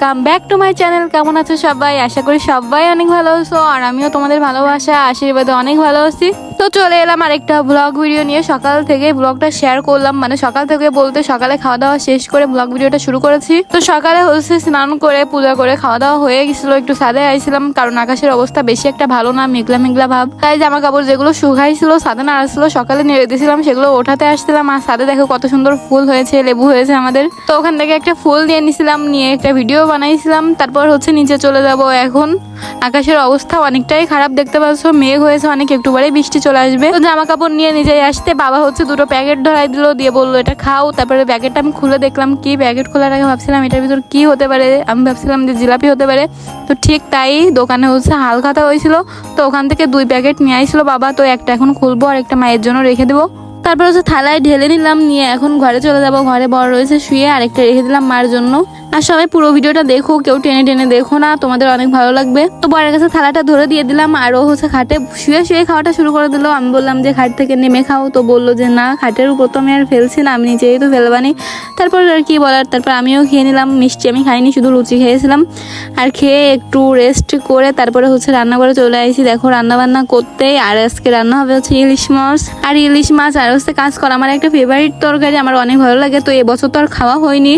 Welcome back to my channel কেমন আছো সবাই? আশা করি সবাই অনেক ভালো আছো, আর আমিও তোমাদের ভালোবাসা, আশীর্বাদে অনেক ভালো আছি। তো চলে এলাম আরেকটা ব্লগ ভিডিও নিয়ে। সকাল থেকে ব্লগটা শেয়ার করলাম মানে সকাল থেকে বলতে সকালে খাওয়া দাওয়া শেষ করে ব্লগ ভিডিওটা শুরু করেছি। তো সকালে হচ্ছে স্নান করে, পূজা করে খাওয়া দাওয়া হয়ে গেছিল, একটু সাদে আইছিলাম, কারণ আকাশের অবস্থা বেশি একটা ভালো না, মেঘলা মেঘলা ভাব। তাই জামা কাপড় যেগুলো শুকাইছিল সাদে আসছিল, সকালে নেড়ে দিয়েছিলাম, সেগুলো ওঠাতে আসছিলাম। আর সাদে দেখো কত সুন্দর ফুল হয়েছে, লেবু হয়েছে আমাদের। তো ওখান থেকে একটা ফুল দিয়ে নিছিলাম, নিয়ে একটা ভিডিও বানাইছিলাম, তারপর হচ্ছে নিচে চলে যাব এখন। আকাশের অবস্থা অনেকটাই খারাপ দেখতে পাচ্ছ, মেঘ হয়েছে অনেক একটু পরে বৃষ্টি চলে আসবে। তো জামা কাপড় নিয়ে নিজেই আসতে, বাবা হচ্ছে দুটো প্যাকেট ধরাই দিল, দিয়ে বলল, এটা খাও। তারপরে প্যাকেটটা আমি খুলে দেখলাম, কি প্যাকেট খোলার আগে ভাবছিলাম, এটার ভিতর কি হতে পারে? আমি ভাবছিলাম যে জিলাপি হতে পারে। তো ঠিক তাই দোকানে হচ্ছে হাল খাতা হয়েছিল, তো ওখান থেকে দুই প্যাকেট নিয়ে আইছিল বাবা, তো একটা এখন খুলবো আর একটা মায়ের জন্য রেখে দেবো। তারপর হচ্ছে থালায় ঢেলে নিলাম, নিয়ে এখন ঘরে চলে যাব, ঘরে বড় রয়েছে, শুয়ে আরেকটা রেখে দিলাম মার জন্য। আর সবাই পুরো ভিডিওটা দেখো, কেউ টেনে টেনে দেখো না, তোমাদের অনেক ভালো লাগবে। তো বরের কাছে থালাটা ধরে দিয়ে দিলাম, আর ও হচ্ছে খাটে শুয়ে শুয়ে খাওয়াটা শুরু করে দিল। আমি বললাম যে, খাট থেকে নেমে খাও। তো বলল যে, না, খাটের উপর তো আমি আর ফেলছি না, আমি নিচেই তো ফেলবানি। তারপর আর কি বলার, তারপর আমিও খেয়ে নিলাম, মিষ্টি আমি খাইনি, শুধু লুচি খেয়েছিলাম। আর খেয়ে একটু রেস্ট করে তারপরে হচ্ছে রান্না করে চলে আসি দেখো রান্না বান্না করতেই আর আজকে রান্না হবে হচ্ছে ইলিশ মাছ। আর ইলিশ মাছ আর হচ্ছে কাজ করা আমার একটা ফেভারিট তরকারি, আমার অনেক ভালো লাগে। তো এবছর তো আর খাওয়া হয়নি।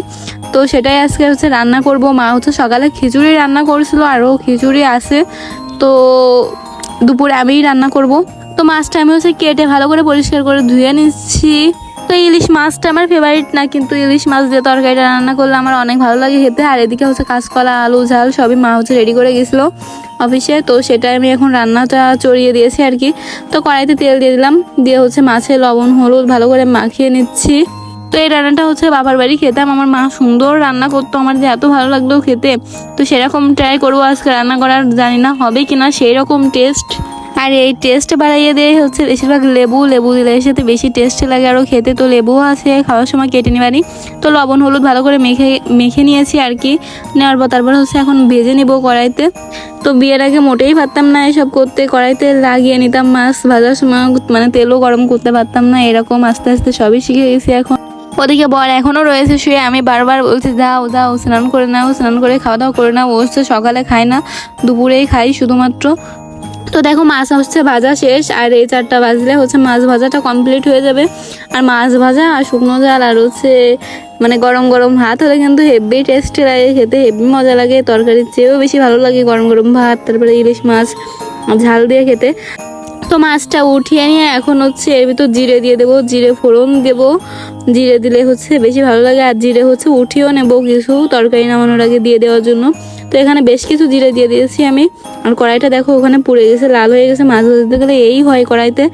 তো সেটাই আজকে হচ্ছে রান্না করব। মা হচ্ছে সকালে খিচুড়ি রান্না করেছিল, আরও খিচুড়ি আছে। তো দুপুরে আমিই রান্না করব। তো মাছটা আমি হচ্ছে কেটে ভালো করে পরিষ্কার করে ধুয়ে নিচ্ছি। তো ইলিশ মাছটা আমার ফেভারিট না, কিন্তু ইলিশ মাছ দিয়ে তরকারিটা রান্না করলে আমার অনেক ভালো লাগে খেতে। আর এদিকে হচ্ছে কাঁচকলা, আলু, ঝাল সবই মা হচ্ছে রেডি করে গেছিল অফিসে তো সেটা আমি এখন রান্নাটা চড়িয়ে দিয়েছি আর কি। তো কড়াইতে তেল দিয়ে দিলাম, দিয়ে হচ্ছে মাছে লবণ, হলুদ ভালো করে মাখিয়ে নিচ্ছি। তো এই রান্নাটা হচ্ছে বাবার বাড়ি খেতাম। আমার মা সুন্দর রান্না করতো, আমার যে এত ভালো লাগল খেতে। তো সেরকম ট্রাই করব আজকে রান্না করার, জানি না হবে কিনা সেই রকম টেস্ট আর এই টেস্ট বাড়াইয়ে দেয় হচ্ছে বেশিরভাগ লেবু। লেবু দিলে সাথে বেশি টেস্ট লাগে আরও খেতে। তো লেবু আছে, খাওয়ার সময় কেটে নিবারি তো লবণ, হলুদ ভালো করে মেখে মেখে নিয়েছি আর কি। নেওয়ার পর তারপর হচ্ছে এখন ভেজে নেব কড়াইতে। তো বিয়ের আগে মোটেই পারতাম না এসব করতে। কড়াইতে লাগিয়ে নিতাম মাছ ভাজার সময় মানে তেলও গরম করতে পারতাম না, এরকম আস্তে আস্তে সবই শিখে গেছি এখন। ওদিকে বর এখনও রয়েছে শুয়ে। আমি বারবার বলছি, যাও যাও, স্নান করে নাও, স্নান করে খাওয়া দাওয়া করে নাও। ও হচ্ছে সকালে খায় না, দুপুরেই খাই শুধুমাত্র। তো দেখো, মাছ হচ্ছে ভাজা শেষ, আর এই চারটা বাজলে হচ্ছে মাছ ভাজাটা কমপ্লিট হয়ে যাবে। আর মাছ ভাজা আর শুকনো ঝাল, আর হচ্ছে মানে গরম গরম ভাত হলে কিন্তু হেভি টেস্টি লাগে, খেতে হেভি মজা লাগে। তরকারির চেয়েও বেশি ভালো লাগে গরম গরম ভাত, তারপরে ইলিশ মাছ, ঝাল দিয়ে খেতে। তো মাছটা উঠিয়ে নিয়ে এখন হচ্ছে এর ভিতর জিরে দিয়ে দেবো, জিরে ফোড়ন দেবো। জিরে দিলে হচ্ছে বেশি ভালো লাগে আর জিরে হচ্ছে উঠিয়েও নেব কিছু তরকারি নামানোর আগে দিয়ে দেওয়ার জন্য। তো এখানে বেশ কিছু জিরে দিয়ে দিয়েছি আমি। আর কড়াইটা দেখো ওখানে পুড়ে গেছে, লাল হয়ে গেছে, মাছ ভাজতে গেলে এই হয় কড়াইতে।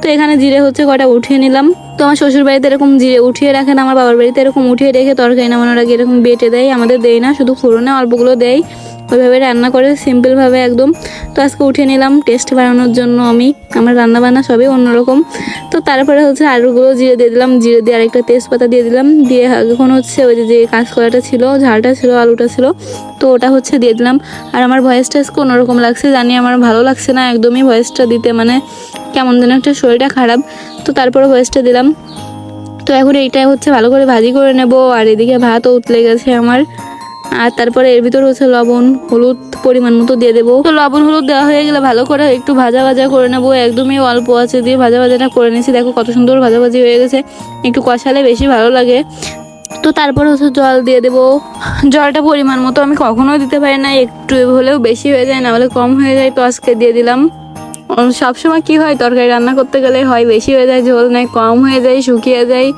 তো এখানে জিরে হচ্ছে কটা উঠিয়ে নিলাম। তো আমার শ্বশুর বাড়িতে এরকম জিরে উঠিয়ে রাখেন আমার বাবার বাড়িতে এরকম উঠিয়ে রেখে তরকারি নামানোর আগে এরকম বেটে দেয়, আমাদের দেয় না, শুধু ফোড়নে অল্পগুলো দেয়। ওইভাবে রান্না করে সিম্পলভাবে একদম। তো আজকে উঠিয়ে নিলাম, টেস্ট বাড়ানোর জন্য আমি। আমার রান্না বান্না সবই অন্যরকম। তো তারপরে হচ্ছে আলুগুলো জিরে দিয়ে দিলাম, জিরে দিয়ে আরেকটা তেজপাতা দিয়ে দিলাম। দিয়ে এখন হচ্ছে ওই যে কাঁচকলাটা ছিল, ঝালটা ছিল, আলুটা ছিল, তো ওটা হচ্ছে দিয়ে দিলাম। আর আমার ভয়েসটা আজকে অন্যরকম লাগছে, জানি আমার ভালো লাগছে না একদমই ভয়েসটা দিতে মানে কেমন যেন একটা শরীরটা খারাপ। তো তারপরে ভয়েসটা দিলাম। তো এখন এইটাই হচ্ছে ভালো করে ভাজি করে নেব, আর এদিকে ভাতও উতলে গেছে আমার। আর তারপরে এর ভিতর হচ্ছে লবণ, হলুদ পরিমাণ মতো দিয়ে দেবো। তো লবণ, হলুদ দেওয়া হয়ে গেলে ভালো করে একটু ভাজা ভাজা করে নেব। একদমই অল্প আছে দিয়ে ভাজা ভাজাটা করে নিয়েছি। দেখো কত সুন্দর ভাজাভাজি হয়ে গেছে। একটু কষালে বেশি ভালো লাগে। তো তারপর হচ্ছে জল দিয়ে দেবো। জলটা পরিমাণ মতো আমি কখনো দিতে পারি না। একটু হলেও বেশি হয়ে যায় না হলে কম হয়ে যায়। তো আজকে দিয়ে দিলাম। সবসময় কি হয়, তরকারি রান্না করতে গেলে হয় বেশি হয়ে যায়, ঝোল নেয়, কম হয়ে যায়, শুকিয়ে যায়।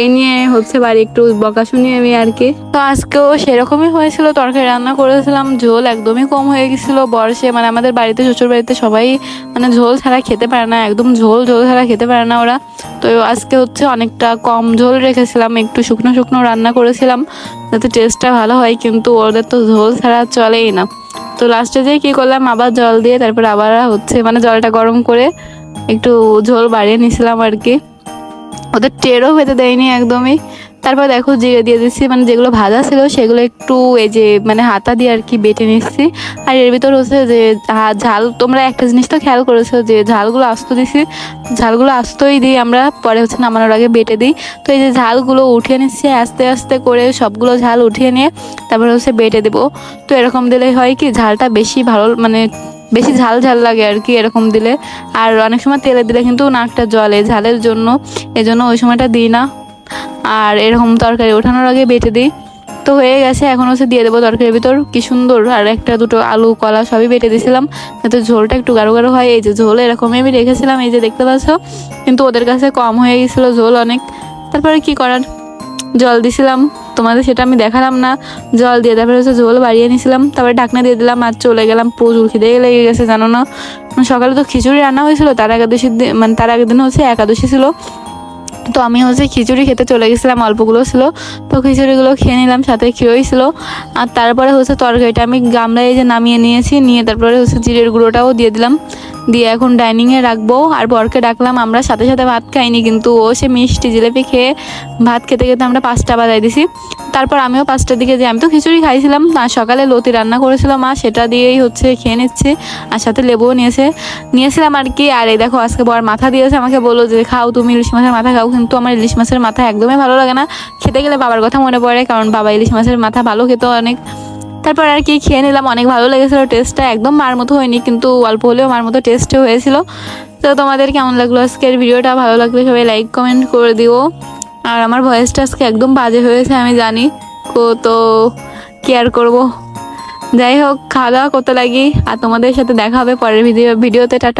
এই নিয়ে হচ্ছে বাড়ি একটু বকা শুনি আমি আর কি। তো আজকেও সেরকমই হয়েছিল, তরকারি রান্না করেছিলাম, ঝোল একদমই কম হয়ে গেছিল বর্ষে মানে আমাদের বাড়িতে শ্বশুর বাড়িতে সবাই মানে ঝোল ছাড়া খেতে পারে না, একদম ঝোল ঝোল ছাড়া খেতে পারে না ওরা। তো আজকে হচ্ছে অনেকটা কম ঝোল রেখেছিলাম, একটু শুকনো শুকনো রান্না করেছিলাম, যাতে টেস্টটা ভালো হয়, কিন্তু ওদের তো ঝোল ছাড়া চলেই না। তো লাস্টে যেয়ে কি করলাম? আবার জল দিয়ে তারপর আবার হচ্ছে মানে জলটা গরম করে একটু ঝোল বাড়িয়ে নিয়েছিলাম আর কি। ওদের টেরও হতে দেয়নি একদমই। তারপর দেখো জিরে দিয়ে দিচ্ছি মানে যেগুলো ভাজা ছিল সেগুলো একটু এই যে মানে হাতা দিয়ে আর কি বেটে নিচ্ছি। আর এর ভিতর হচ্ছে যে ঝাল, তোমরা একটা জিনিস তো খেয়াল করেছ যে, ঝালগুলো আস্ত দিছি। ঝালগুলো আস্তই দিই আমরা, পরে হচ্ছে নামানোর আগে বেটে দিই। তো এই যে ঝালগুলো উঠিয়ে নিচ্ছি আস্তে আস্তে করে সবগুলো ঝাল উঠিয়ে নিয়ে, তারপর হচ্ছে বেটে দেবো। তো এরকম দিলে হয় কি, ঝালটা বেশি ভালো মানে বেশি ঝাল ঝাল লাগে আর কি এরকম দিলে। আর অনেক সময় তেলে দিলে কিন্তু নাকটা জলে ঝালের জন্য, এজন্য ওই সময়টা দিই না। আর এরকম তরকারি ওঠানোর আগে বেটে দিই। তো হয়ে গেছে, এখন হচ্ছে দিয়ে দেবো তরকারির ভিতর। কি সুন্দর, আর একটা দুটো আলু, কলা সবই বেটে দিয়েছিলাম। যাতে ঝোলটা একটু গাঢ় গাঢ় হয়। এই যে ঝোল এরকমই আমি রেখেছিলাম, এই যে দেখতে পাচ্ছ। কিন্তু ওদের কাছে কম হয়ে গেছিল ঝোল অনেক। তারপরে কি করার? জল দিছিলাম। তোমাদের সেটা আমি দেখালাম না। জল দিয়ে তারপরে হচ্ছে জল বাড়িয়ে নিয়েছিলাম, তারপরে ঢাকনা দিয়ে দিলাম আর চলে গেলাম প্রচুর খিদে লেগে গেছে, জানো না? সকালে তো খিচুড়ি রান্না হয়েছিল, তার একাদশীর দিন মানে তার আগের দিন হচ্ছে একাদশী ছিল। তো আমি হচ্ছে খিচুড়ি খেতে চলে গেছিলাম অল্পগুলো ছিল। তো খিচুড়িগুলো খেয়ে নিলাম, সাথে খেয়েই ছিল। আর তারপরে হচ্ছে তরকারিটা আমি গামলায় যে নামিয়ে নিয়েছি, নিয়ে তারপরে হচ্ছে জিরের গুঁড়োটাও দিয়ে দিলাম। দিয়ে এখন ডাইনিংয়ে রাখব। আর বরকে ডাকলাম, আমরা সাথে সাথে ভাত খাইনি। কিন্তু ও, সে মিষ্টি জিলেপি খেয়ে ভাত খেতে খেতে আমরা পাঁচটা বাজাই দিছি। তারপর আমিও পাঁচটার দিকে যে আমি তো খিচুড়ি খাইছিলাম। আর সকালে লতি রান্না করেছিল মা, সেটা দিয়েই হচ্ছে খেয়ে নিচ্ছে। আর সাথে লেবুও নিয়েছে। নিয়েছিলাম আর কি। আর এই দেখো, আজকে বর মাথা দিয়েছে আমাকে, বলল যে, খাও, তুমি ইলিশ মাছের মাথা খাও। কিন্তু আমার ইলিশ মাছের মাথা একদমই ভালো লাগে না। খেতে গেলে বাবার কথা মনে পড়ে, কারণ বাবা ইলিশ মাছের মাথা ভালো খেতো অনেক। তারপর আর কি খেয়ে নিলাম। অনেক ভালো লেগেছিলো টেস্টটা একদম মার মতো হয়নি, কিন্তু অল্প হলেও মার মতো টেস্ট হয়েছিল। তো তোমাদের কেমন লাগল আজকের ভিডিওটা? ভালো লাগলে সবাই লাইক কমেন্ট করে দিও। আর আমার ভয়েসটা আজকে একদম বাজে হয়েছে, আমি জানি। তো কেয়ার করব। যাই হোক খাওয়া দাওয়া করতে লাগি। আর তোমাদের সাথে দেখা হবে পরের ভিডিও ভিডিওতে, টাটা।